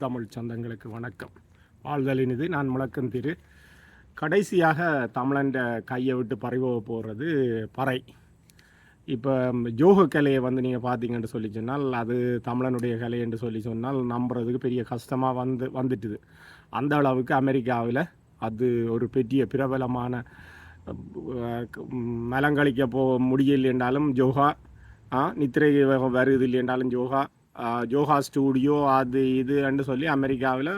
தமிழ் சொந்தங்களுக்கு வணக்கம் வாழ்தலின் இது நான் முழக்கம் திரு கடைசியாக தமிழன்ற கையை விட்டு பறிவோக போகிறது பறை இப்போ ஜோக கலையை வந்து நீங்கள் பார்த்தீங்கன்னு சொல்லி சொன்னால் அது தமிழனுடைய கலை என்று சொல்லி சொன்னால் நம்புறதுக்கு பெரிய கஷ்டமாக வந்து வந்துட்டுது அந்த அளவுக்கு அமெரிக்காவில் அது ஒரு பெரிய பிரபலமான மலங்களிக்க போ முடியல என்றாலும் ஜோகா நித்திரை வருது இல்லை என்றாலும் ஜோகா ஜோஹா ஸ்டூடியோ அது இதுன்னு சொல்லி அமெரிக்காவில்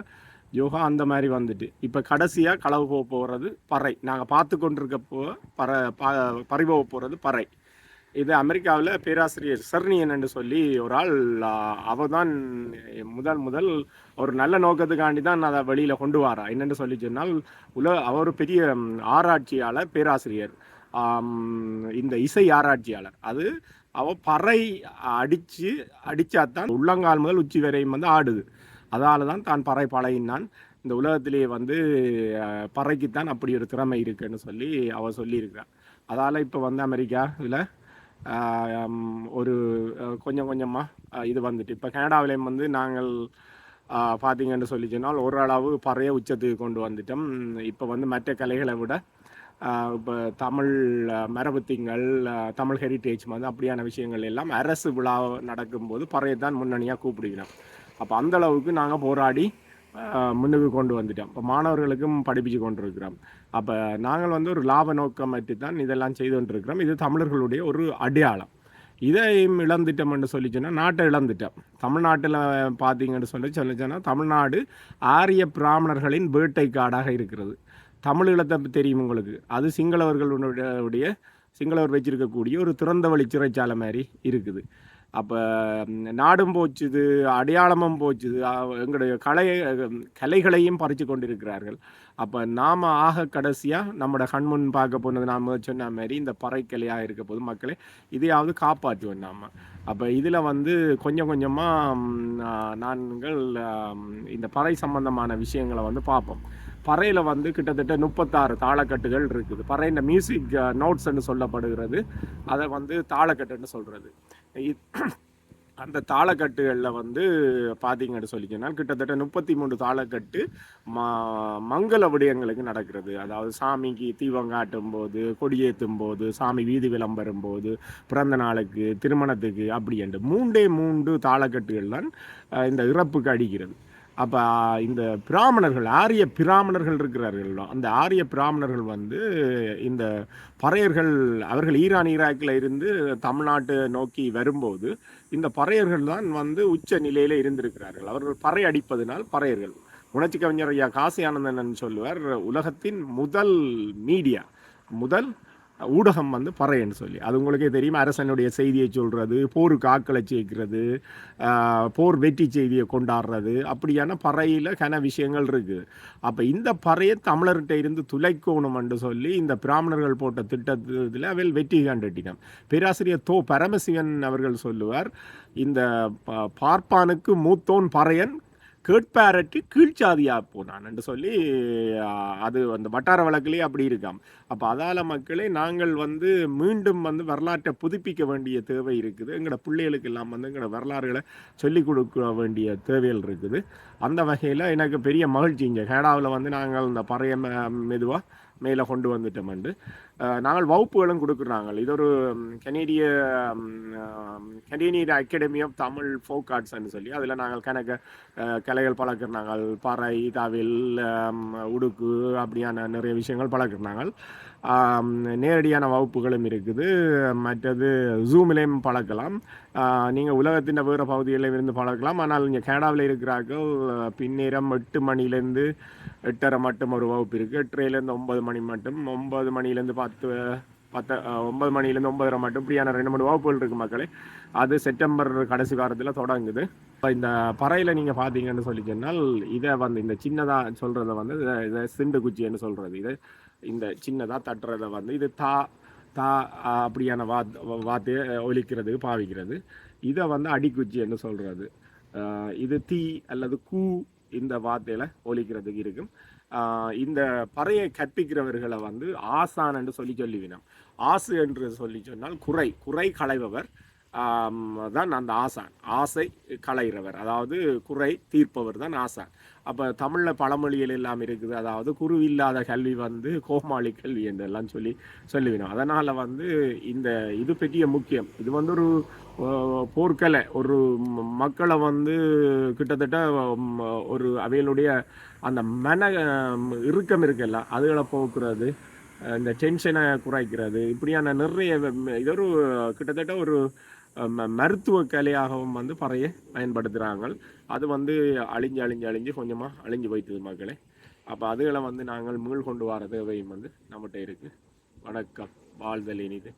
யோகா அந்த மாதிரி வந்துட்டு. இப்போ கடைசியாக களவு போக போகிறது பறை. நாங்கள் பார்த்து கொண்டிருக்கப்போ பற ப பறிபோக போகிறது பறை. இது அமெரிக்காவில் பேராசிரியர் சர்னியன் என்று சொல்லி ஒரு ஆள் அவர் தான் முதல் முதல் ஒரு நல்ல நோக்கத்துக்காண்டி தான் அதை வெளியில் கொண்டு வரா. என்னென்னு சொல்லி சொன்னால் உல அவர் பெரிய ஆராய்ச்சியாளர் பேராசிரியர். இந்த இசை ஆராய்ச்சியாளர். அது அவள் பறை அடித்து அடித்தாதான் உள்ளங்கால் முதல் உச்சி வரையும் வந்து ஆடுது. அதால் தான் தான் பறை பழகினான். இந்த உலகத்திலேயே வந்து பறைக்குத்தான் அப்படி ஒரு திறமை இருக்குன்னு சொல்லி அவள் சொல்லியிருக்கிறான் அதால் இப்போ வந்து அமெரிக்கா இதில் ஒரு கொஞ்சம் கொஞ்சமாக இது வந்துட்டு. இப்போ கனடாவிலேயும் வந்து நாங்கள் பார்த்தீங்கன்னு சொல்லி சொன்னால் ஓரளவு பறைய உச்சத்துக்கு கொண்டு வந்துட்டோம். இப்போ வந்து மற்ற கலைகளை விட இப்போ தமிழ் மரபுத்திங்கள் தமிழ் ஹெரிட்டேஜ் வந்து அப்படியான விஷயங்கள் எல்லாம் அரசு விழா நடக்கும்போது பறையை தான் முன்னணியாக கூப்பிடுகிறோம். அப்போ அந்த அளவுக்கு நாங்கள் போராடி முன்னுக்கு கொண்டு வந்துட்டோம். இப்போ மாணவர்களுக்கும் படிப்பிச்சு கொண்டிருக்கிறோம். அப்போ நாங்கள் வந்து ஒரு லாப நோக்கம் பற்றி தான் இதெல்லாம் செய்து கொண்டிருக்கிறோம். இது தமிழர்களுடைய ஒரு அடையாளம். இதையும் இழந்துட்டோம்னு சொல்லி சொன்னால் நாட்டை இழந்துட்டோம். தமிழ்நாட்டில் பார்த்தீங்கன்னு சொல்லி சொல்லி சொன்னால் தமிழ்நாடு ஆரிய பிராமணர்களின் வேட்டை காடாக இருக்கிறது. தமிழ் ஈழத்தை தெரியும் உங்களுக்கு. அது சிங்களவர்களுடைய சிங்களவர் வச்சிருக்கக்கூடிய ஒரு திறந்த வழி சிறைச்சாலை மாதிரி இருக்குது. அப்போ நாடும் போச்சுது அடையாளமும் போச்சுது எங்களுடைய கலை கலைகளையும் பறித்து கொண்டிருக்கிறார்கள். அப்போ நாம் ஆக கடைசியாக நம்மளோட கண்முன் பார்க்க போனது நாம் சொன்ன மாதிரி இந்த பறைக்கலையாக இருக்க போது மக்களை இதையாவது காப்பாற்றுவோம் நாம். அப்போ இதில் வந்து கொஞ்சம் கொஞ்சமாக நாங்கள் இந்த பறை சம்பந்தமான விஷயங்களை வந்து பார்ப்போம். பறையில் வந்து கிட்டத்தட்ட முப்பத்தாறு தாளக்கட்டுகள் இருக்குது. பறையின் மியூசிக் நோட்ஸ்ன்னு சொல்லப்படுகிறது. அதை வந்து தாளக்கட்டுன்னு சொல்கிறது அந்த தாளக்கட்டுகளில் வந்து பார்த்தீங்கன்னு சொல்லிக்கனால் கிட்டத்தட்ட முப்பத்தி மூணு தாளக்கட்டு ம மங்கள விடயங்களுக்கு நடக்கிறது. அதாவது சாமிக்கு தீபம் காட்டும் போது கொடியேற்றும் போது சாமி வீதி விளம்பரம் போது பிறந்த நாளுக்கு திருமணத்துக்கு அப்படி என்று மூன்றே மூன்று தாளக்கட்டுகள் தான் இந்த இறப்புக்கு அடிக்கிறது. அப்போ இந்த பிராமணர்கள் ஆரிய பிராமணர்கள் இருக்கிறார்கள். அந்த ஆரிய பிராமணர்கள் வந்து இந்த பறையர்கள் அவர்கள் ஈரான் ஈராக்கில் இருந்து தமிழ்நாட்டை நோக்கி வரும்போது இந்த பறையர்கள் தான் வந்து உச்ச நிலையில் இருந்திருக்கிறார்கள். அவர்கள் பறை அடிப்பதனால் பறையர்கள். உணர்ச்சி கவிஞர் ஐயா காசி ஆனந்தன் சொல்லுவார் உலகத்தின் முதல் மீடியா முதல் ஊடகம் வந்து பறையன்னு சொல்லி. அது உங்களுக்கே தெரியும். அரசனுடைய செய்தியை சொல்கிறது போருக்கு ஆக்களை சேர்க்கிறது போர் வெற்றி செய்தியை கொண்டாடுறது. அப்படியான பறையில் கன விஷயங்கள் இருக்குது அப்போ இந்த பறையை தமிழர்கிட்ட இருந்து துளைக்கணும்னு சொல்லி இந்த பிராமணர்கள் போட்ட திட்டத்தில் அவள் வெற்றி கண்டுட்டினோம் பேராசிரியர் தோ. பரமசிவன் அவர்கள் சொல்லுவார் இந்த பார்ப்பானுக்கு மூத்தோன் பறையன் கேட்பாரட்டு கீழ்ச்சாதியா போனான் என்று சொல்லி அது அந்த வட்டார வழக்கிலேயே அப்படி இருக்காம். அப்போ அதால மக்களே நாங்கள் வந்து மீண்டும் வந்து வரலாற்றை புதுப்பிக்க வேண்டிய தேவை இருக்குது. எங்களோட பிள்ளைகளுக்கு எல்லாம் வந்து எங்களோட வரலாறுகளை சொல்லிக் கொடுக்க வேண்டிய தேவைகள் இருக்குது. அந்த வகையில் எனக்கு பெரிய மகிழ்ச்சி இங்கே. கேடாவில் வந்து நாங்கள் இந்த பறைய மெதுவாக மேலே கொண்டு வந்துட்டோம்ண்டு அஹ், நாங்கள் வகுப்புகளும் கொடுக்குறாங்க இது ஒரு கனேடிய Canadian academy of Tamil folk ஆர்ட்ஸ்ன்னு சொல்லி அதில் நாங்கள் கணக்க கலைகள் பழக்கிறாங்க பறை தவில் உடுக்கு அப்படியான நிறைய விஷயங்கள் பழக்கிறாங்க நேரடியான வகுப்புகளும் இருக்குது. மற்றது ஜூமிலையும் பழக்கலாம். நீங்கள் உலகத்தின் வேறு பகுதிகளிலும் இருந்து பழக்கலாம். ஆனால் இங்கே கனடாவில் இருக்கிறார்கள். பின்னேரம் எட்டு மணிலேருந்து எட்டரை மட்டும் ஒரு வகுப்பு இருக்குது. எட்டரைலேருந்து ஒன்பது மணி மட்டும் ஒன்பது மணிலேருந்து பத்து பத்து ஒன்பது மணிலேருந்து ஒன்பதரை மட்டும் இப்படியான ரெண்டு மூணு வகுப்புகள் இருக்குது மக்களே. அது செப்டம்பர் கடைசி வாரத்தில் தொடங்குது. இப்போ இந்த பறையில் நீங்கள் பார்த்தீங்கன்னு சொல்லி சொன்னால் இதை வந்து இந்த சின்னதாக சொல்கிறத வந்து இதை- இதை சிண்டு குச்சின்னு சொல்கிறது இது இந்த சின்னதாக தட்டுறதை வந்து இது தா தா அப்படியான வாத் வார்த்தையை ஒலிக்கிறதுக்கு பாவிக்கிறது. இதை வந்து அடிக்குச்சின்னு சொல்கிறது இது தீ அல்லது கூ இந்த வார்த்தையில் ஒலிக்கிறதுக்கு இருக்கும். இந்த பறையை கற்பிக்கிறவர்களை வந்து ஆசான் என்று சொல்லி சொல்லிவினோம். ஆசு என்று சொல்லி சொன்னால் குறை குறை களைபவர். தான் அந்த ஆசான். ஆசை களைகிறவர். அதாவது குறை தீர்ப்பவர் தான் ஆசான். அப்போ தமிழில் பழமொழிகள் எல்லாம் இருக்குது. அதாவது குரு இல்லாத கல்வி வந்து கோமாளி கல்வி என்றெல்லாம் சொல்லி சொல்லுவினோம் அதனால் வந்து இந்த இது பெரிய முக்கியம். இது வந்து ஒரு போர்க்கலை. ஒரு மக்களை வந்து கிட்டத்தட்ட ஒரு அவையினுடைய அந்த மன இறுக்கம் இருக்குல்ல அதுகளை போக்குறது இந்த டென்ஷனை குறைக்கிறது இப்படியான நிறைய இது ஒரு கிட்டத்தட்ட ஒரு மருத்துவ கலையாகவும் வந்து பறைய பயன்படுத்துகிறாங்க அது வந்து அழிஞ்சு அழிஞ்சு அழிஞ்சு கொஞ்சமாக அழிஞ்சு போய்த்துது மக்களே. அப்போ அதுகளை வந்து நாங்கள் மீள் கொண்டு வர தேவையும் வந்து நம்மகிட்ட இருக்குது வணக்கம். வாழ்தல் இனிது.